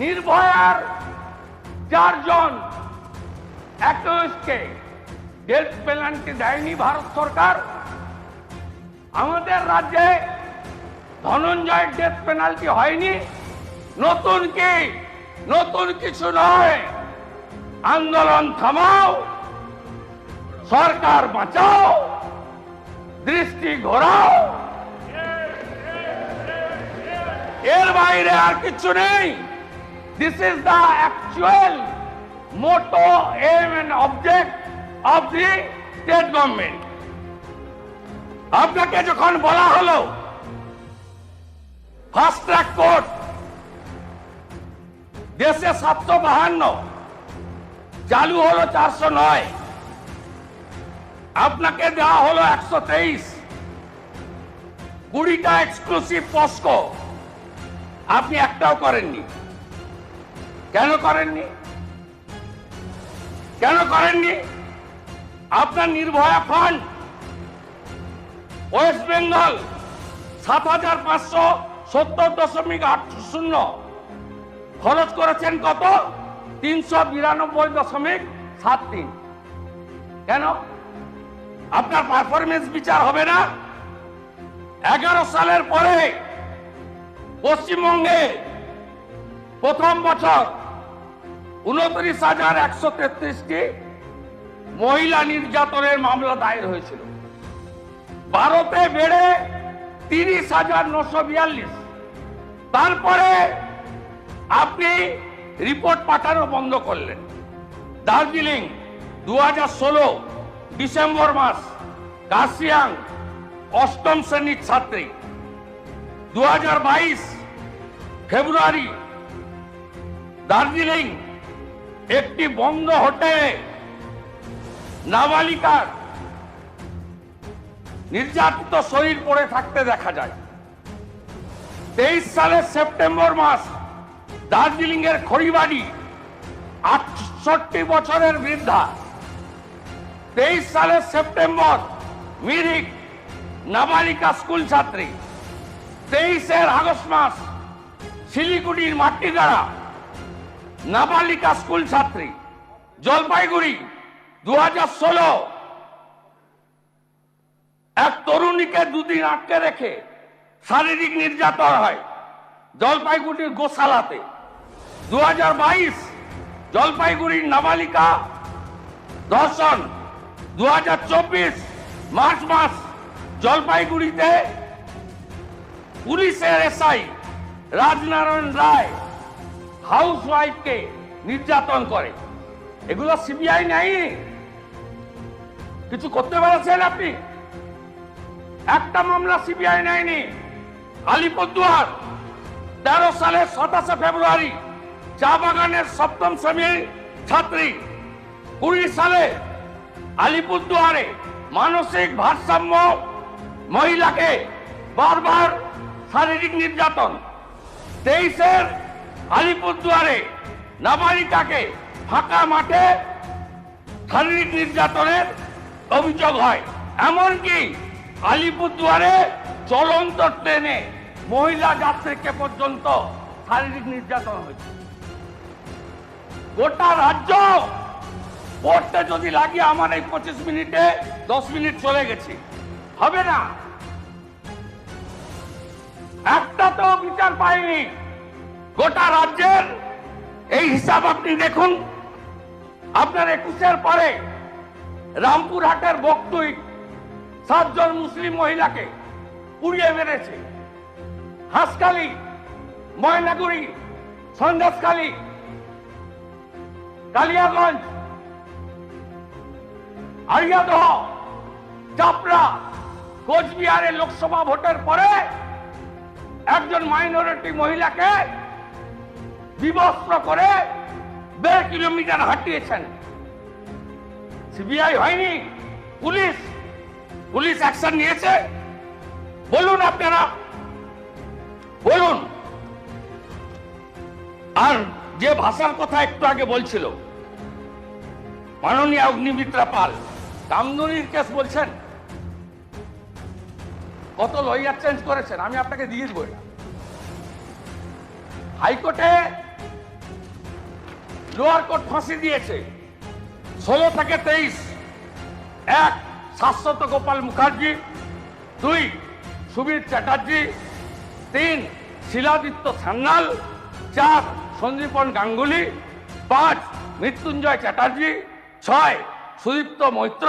নির্ভয়ার চারজন অ্যাক্টিভিস্টকে death penalty দেয়নি ভারত সরকার, আমাদের রাজ্যে ধনঞ্জয়ের ডেথ পেনাল্টি হয়নি, নতুন কি? নতুন কিছু নয়। আন্দোলন থামাও, সরকার বাঁচাও, দৃষ্টি ঘোরাও। এর বাইরে আর কিছু নেই। This is the actual motto aim and object of the state government আপনাকে যখন বলা হলো ফাস্ট ট্র্যাক কোর্ট দেশে সাতশো বাহান্ন, চালু হলো চারশো নয়, আপনাকে দেওয়া হলো একশো তেইশ, কুড়িটা এক্সক্লুসিভ পস্কো আপনি একটাও করেননি। কেন করেননি? কেন করেননি? আপনার নির্ভয়া ফান্ড ওয়েস্ট বেঙ্গল সাত হাজার পাঁচশো সত্তর দশমিক আট শূন্য। খরচ করেছেন কত? তিনশো বিরানব্বই দশমিক সাত তিন। কেন? আপনার পারফরমেন্স বিচার হবে না? এগারো সালের পরে পশ্চিমবঙ্গে প্রথম বছর উনত্রিশ হাজার একশো তেত্রিশটি মহিলা নির্যাতনের মামলা দায়ের হয়েছিল। ভারতে বেড়ে তিরিশ হাজার নশো বিয়াল্লিশ। তারপরে আপনি রিপোর্ট পাঠানো বন্ধ করলেন। দার্জিলিং দু হাজার ষোলো, ডিসেম্বর মাস, কার্শিয়াং, অষ্টম শ্রেণির ছাত্রী। দু হাজার বাইশ, ফেব্রুয়ারি, দার্জিলিং একটি বন্ধ হোটেলে নাবালিকার নির্যাতিত শরীর পড়ে থাকতে দেখা যায়। তেইশ সালের সেপ্টেম্বর মাস দার্জিলিং এর খড়িবাড়ি আটষট্টি বছরের বৃদ্ধা তেইশ সালের সেপ্টেম্বর মিরিক নাবালিকা স্কুল ছাত্রী। তেইশের আগস্ট মাস শিলিগুড়ির মাটিগাড়া নাবালিকা স্কুল ছাত্রী, জলপাইগুড়ি দু এক তরুণীকে দুদিন আটকে রেখে শারীরিক নির্যাতন হয় জলপাইগুড়ির গোশালাতে। দু হাজার বাইশ, জলপাইগুড়ির নাবালিকা ধর্ষণ। দু হাজার চব্বিশ, মার্চ মাস, জলপাইগুড়িতে পুলিশের এসআই রাজনারায়ণ রায় হাউস ওয়াইফকে নির্যাতন করে। এগুলো সিবিআই নেই। কিছু করতে পারছেন আপনি? একটা মামলা সিবিআই নেয়নি। আলিপুরদুয়ার, তেরো সালের সাতাশে ফেব্রুয়ারি, চা বাগানের সপ্তম শ্রেণির ছাত্রী। কুড়ি সালে আলিপুরদুয়ারে মানসিক ভারসাম্য মহিলাকে বারবার শারীরিক নির্যাতন। তেইশের আলিপুরদুয়ারে নাবালিকাকে ফাঁকা মাঠে শারীরিক নির্যাতনের অভিযোগ হয়। এমনকি আলিপুরদুয়ারে চলন্ত ট্রেনে মহিলা যাত্রীকে পর্যন্ত শারীরিক নির্যাতন হয়েছে। গোটা রাজ্য পড়তে যদি লাগে আমার এই পঁচিশ মিনিটে দশ মিনিট চলে গেছে, হবে না। একটা তো বিচার পাইনি। গোটা রাজ্যের এই হিসাব আপনি দেখুন। আপনার একুশের পরে রামপুরহাটের বক্তুই সাতজন মুসলিম মহিলাকে পুড়িয়ে মেরেছে। হাঁসখালি, ময়নাগুড়ি, সন্দেশখালী, কালিয়াগঞ্জ আরিয়াদহ চাপড়া, কোচবিহারে লোকসভা ভোটের পরে একজন মাইনরিটি মহিলাকে বিবস্ত্র করে দেড় কিলোমিটার হাঁটিয়েছেন। সিবিআই হয়নি, পুলিশ পুলিশ অ্যাকশন নিয়েছে। বলুন আপনারা, বলুন। আর যে ভাষার কথা একটু আগে বলছিল, মাননীয় অগ্নিমিত্রা পাল কামদুনির কেস বলছেন। কত লয়ার চেঞ্জ করেছেন, আমি আপনাকে দিয়ে দেবো। হাইকোর্টে লোয়ার কোর্ট ফাঁসি দিয়েছে। ষোলো থেকে তেইশ। এক, শাশ্বত গোপাল মুখার্জি। দুই, সুবীর চ্যাটার্জি। তিন, শিলাদিত্য সান্যাল। চার সন্দীপন গাঙ্গুলি। পাঁচ, মৃত্যুঞ্জয় চ্যাটার্জি। ছয়, সুদীপ্ত মৈত্র।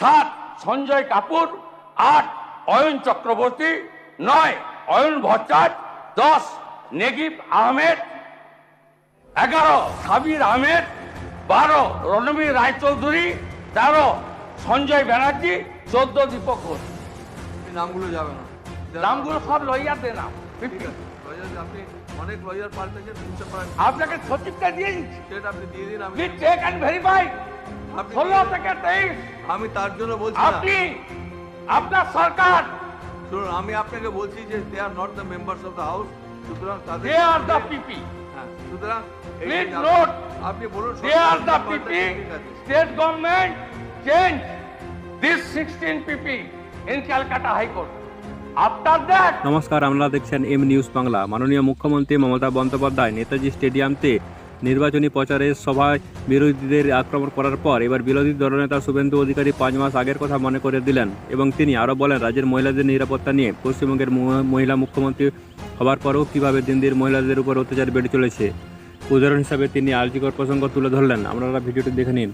সাত, সঞ্জয় কাপুর। আট, অয়ন চক্রবর্তী। নয়, অয়ন ভট্টাচ। দশ, নেগিব আহমেদ। এগারো সাবির আহমেদ বারো রণবীর রায়চৌধুরী তেরো সঞ্জয় ব্যানার্জি চোদ্দ দীপক ঘোষ। নামগুলো যাবে না। নামগুলো সব লইয়াতে নাম। আপনাকে সচিবটা দিয়ে দিচ্ছি। সেটা আপনি দিয়ে দিন আমি চেক অ্যান্ড ভেরিফাই আপনি ষোলো থেকে তেইশ। আমি তার জন্য বলছি আপনি আপনার সরকার। শুনুন আমি আপনাকে বলছি যে they are not the members of the house সুতরাং তাদের দে আর দা পিপি হ্যাঁ সুতরাং প্লিজ নোট আপনি বলুন they are the PP state government change this sixteen PP in Calcutta high court নমস্কার আপনারা দেখছেন এম নিউজ বাংলা মাননীয় মুখ্যমন্ত্রী মমতা বন্দ্যোপাধ্যায় নেতাজি স্টেডিয়ামতে নির্বাচনী প্রচারে সভায় বিরোধীদের আক্রমণ করার পর এবার বিরোধী দলনেতা শুভেন্দু অধিকারী পাঁচ মাস আগের কথা মনে করে দিলেন এবং তিনি আরও বলেন, রাজ্যের মহিলাদের নিরাপত্তা নিয়ে পশ্চিমবঙ্গের মহিলা মুখ্যমন্ত্রী হবার পরও কীভাবে দিন দিন মহিলাদের উপর অত্যাচার বেড়ে চলেছে। উদাহরণ হিসাবে তিনি আর্জিকর প্রসঙ্গ তুলে ধরলেন। আপনারা ভিডিওটি দেখে নিন।